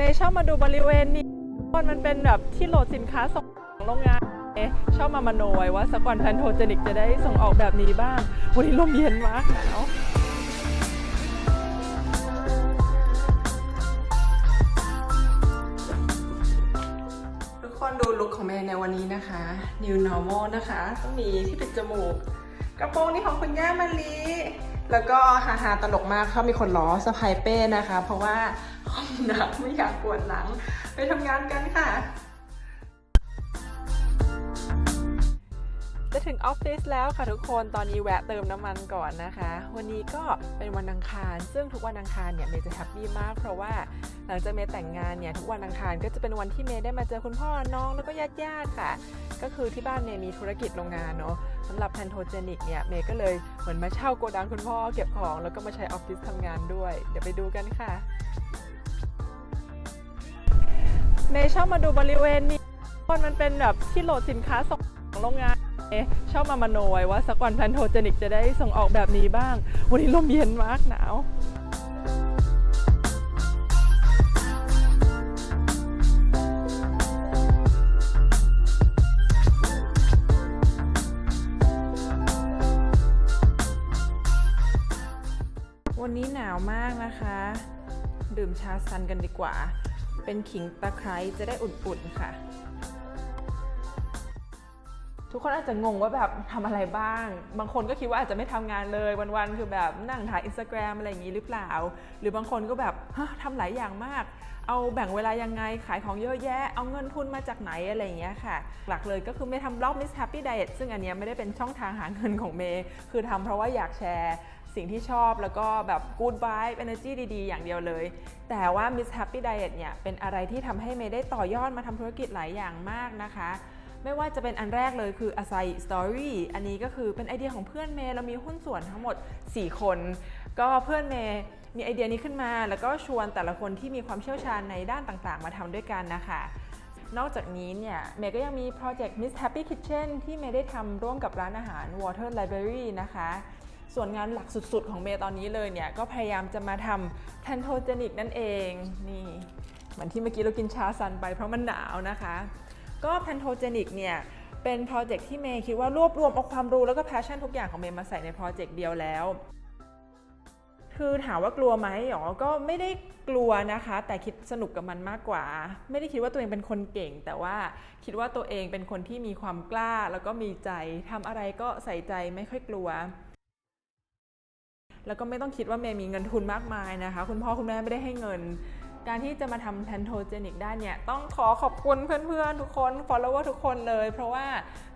เมย์ชอบมาดูบริเวณนี้มันมันเป็นแบบที่โหลดสินค้าส่งของโรงงานเมย์ชอบมามโนไว้ว่าสักวันแพนโทเจนิกจะได้ส่งออกแบบนี้บ้าง วันนี้ลมเย็นมากหนาวทุกคนดูลุคของเมย์ในวันนี้นะคะ New Normal นะคะ ต้องมีที่ปิดจมูก กระโปรงนี่ของคุณย่ามาลี แล้วก็ฮาฮาตลกมากเขามีคนล้อสะพายเป้นะคะ เพราะว่าคอมหนักไม่อยากปวดหลัง ไปทำงานกันค่ะ จะถึงออฟฟิศแล้วค่ะทุกคนตอนนี้แวะเติมน้ำมันก่อนนะคะ วันนี้ก็เป็นวันอังคาร ซึ่งทุกวันอังคารเนี่ยเมย์จะแฮปปี้มาก เพราะว่าหลังจากเมย์แต่งงานเนี่ยทุกวันอังคารก็จะเป็นวันที่เมย์ได้มาเจอคุณพ่อน้องแล้วก็ญาติญาติๆค่ะ ก็คือที่บ้านเมย์มีธุรกิจโรงงานเนาะสำหรับแพนโทเจนิกเนี่ยเมย์ก็เลยเหมือนมาเช่าโกดังคุณพ่อเก็บของแล้วก็มาใช้ออฟฟิศทำงานด้วย เดี๋ยวไปดูกันค่ะ เมย์ชอบมาดูบริเวณนี้มันมันเป็นแบบที่โหลดสินค้าส่งของโรงงาน ชอบมามโนไว้ว่าสักวันแพลนโทเจนิกจะได้ส่งออกแบบนี้บ้าง วันนี้ลมเย็นมากหนาววันนี้หนาวมากนะคะ ดื่มชาซันกันดีกว่า เป็นขิงตะไคร้จะได้อุ่นๆค่ะ ทุกคนอาจจะงงว่าแบบทำอะไรบ้าง บางคนก็คิดว่าอาจจะไม่ทำงานเลยวันๆคือแบบนั่งถ่ายอินสตาแกรมอะไรอย่างนี้หรือเปล่า หรือบางคนก็แบบฮะทำหลายอย่างมาก เอาแบ่งเวลายังไงขายของเยอะแยะ เอาเงินทุนมาจากไหนอะไรอย่างเงี้ยค่ะ หลักเลยก็คือไม่ทำบล็อก Miss Happy Diet ซึ่งอันเนี้ยไม่ได้เป็นช่องทางหาเงินของเมย์คือทำเพราะว่าอยากแชร์สิ่งที่ชอบแล้วก็แบบ good vibe energy ดีๆ อย่างเดียวเลย แต่ว่า Miss Happy Diet เนี่ยเป็นอะไรที่ทำให้เมย์ได้ต่อยอดมาทำธุรกิจหลายอย่างมากนะคะ ไม่ว่าจะเป็นอันแรกเลยคือ Acai Story อันนี้ก็คือเป็นไอเดียของเพื่อนเมย์เรามีหุ้นส่วนทั้งหมด 4 คน ก็เพื่อนเมย์มีไอเดียนี้ขึ้นมา แล้วก็ชวนแต่ละคนที่มีความเชี่ยวชาญในด้านต่างๆ มาทำด้วยกันนะคะนอกจากนี้เนี่ยเมย์ก็ยังมีโปรเจกต์ Miss Happy Kitchen ที่เมย์ได้ทำร่วมกับร้านอาหาร Water Library นะคะ ส่วนงานหลักสุดๆ ของเมย์ตอนนี้เลยเนี่ย ก็พยายามจะมาทำ t a n t o g e n i c นั่นเอง นี่ เหมือนที่เมื่อกี้เรากินชาซันไปเพราะมันหนาวนะคะ ก็แพนโทเจนิกเนี่ยเป็นโปรเจกต์ที่เมย์คิดว่ารวบรวมเอาความรู้แล้วก็แพชชั่นทุกอย่างของเมย์มาใส่ในโปรเจกต์เดียวแล้ว คือถามว่ากลัวไหมอ๋อก็ไม่ได้กลัวนะคะ แต่คิดสนุกกับมันมากกว่า ไม่ได้คิดว่าตัวเองเป็นคนเก่ง แต่ว่าคิดว่าตัวเองเป็นคนที่มีความกล้าแล้วก็มีใจทำอะไรก็ใส่ใจไม่ค่อยกลัวแล้วก็ไม่ต้องคิดว่าเมย์มีเงินทุนมากมายนะคะ คุณพ่อคุณแม่ไม่ได้ให้เงิน การที่จะมาทำแพนโทเจนิกได้เนี่ยต้องขอขอบคุณเพื่อนๆ ทุกคน follower ทุกคนเลย เพราะว่า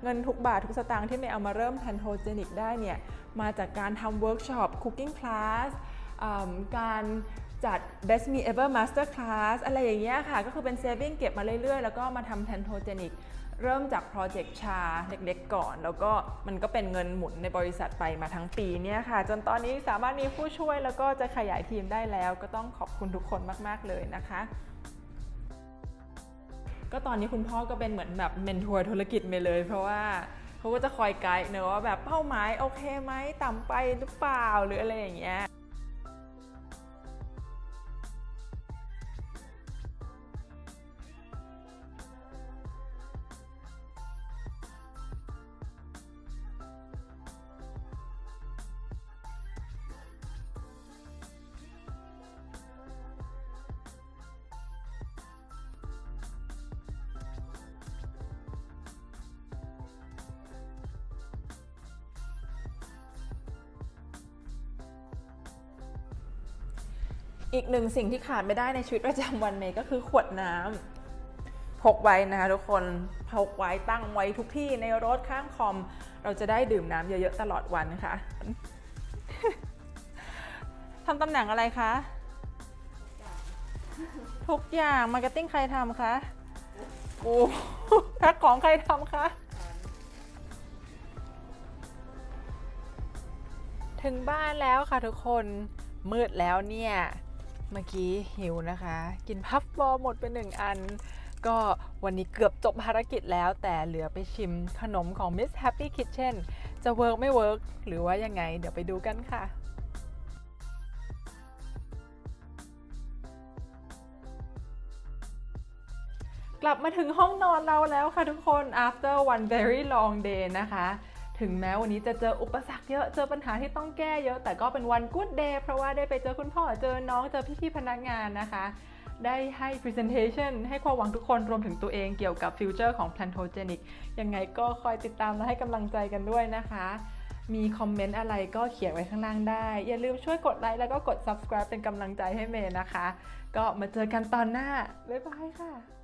เงินทุกบาททุกสตางค์ที่เมย์เอามาเริ่มแพนโทเจนิกได้เนี่ยมาจากการทำเวิร์กช็อปคุกกิ้งคลาสการจัด Best Me Ever Master Class อะไรอย่างเงี้ยค่ะ ก็คือเป็น saving เก็บมาเรื่อยๆ แล้วก็มาทำแพนโท เริ่มจากโปรเจกต์ชาเล็กๆก่อน แล้วก็มันก็เป็นเงินหมุนในบริษัทไปมาทั้งปีเนี่ยค่ะ จนตอนนี้สามารถมีผู้ช่วยแล้วก็จะขยายทีมได้แล้ว ก็ต้องขอบคุณทุกคนมาก ๆ เลยนะคะก็ตอนนี้คุณพ่อก็เป็นเหมือนแบบเมนทัวร์ธุรกิจไปเลย เพราะว่าเขาก็จะคอยไกด์เนอะว่าแบบเป้าหมายโอเคไหมต่ำไปหรือเปล่าหรืออะไรอย่างเงี้ย อีกหนึ่งสิ่งที่ขาดไม่ได้ในชีวิตประจำวันเมย์ก็คือขวดน้ำพกไว้นะคะทุกคนพกไว้ตั้งไว้ทุกที่ในรถข้างคอม เราจะได้ดื่มน้ำเยอะๆตลอดวันค่ะทำตำแหน่งอะไรคะ ทุกอย่างมาร์เก็ตติ้งใครทำคะกูแพ็คของใครทำคะถึงบ้านแล้วค่ะทุกคนมืดแล้วเนี่ย เมื่อกี้หิวนะคะ กินพัฟบอหมดไปหนึ่งอัน ก็วันนี้เกือบจบภารกิจแล้ว แต่เหลือไปชิมขนมของ Miss Happy Kitchen จะเวิร์กไม่เวิร์กหรือว่ายังไง เดี๋ยวไปดูกันค่ะกลับมาถึงห้องนอนเราแล้วค่ะทุกคน after one very long day นะคะ ถึงแม้วันนี้จะเจออุปสรรคเยอะ เจอปัญหาที่ต้องแก้เยอะ แต่ก็เป็นวัน good day เพราะว่าได้ไปเจอคุณพ่อ เจอน้อง เจอพี่ๆพนักงานนะคะ ได้ให้ presentation ให้ความหวังทุกคนรวมถึงตัวเองเกี่ยวกับ future ของ Plantogenic ยังไงก็คอยติดตามและให้กำลังใจกันด้วยนะคะ มีคอมเมนต์อะไรก็เขียนไว้ข้างล่างได้ อย่าลืมช่วยกดไลค์แล้วก็กด subscribe เป็นกำลังใจให้เมย์นะคะ ก็มาเจอกันตอนหน้า บ๊ายบายค่ะ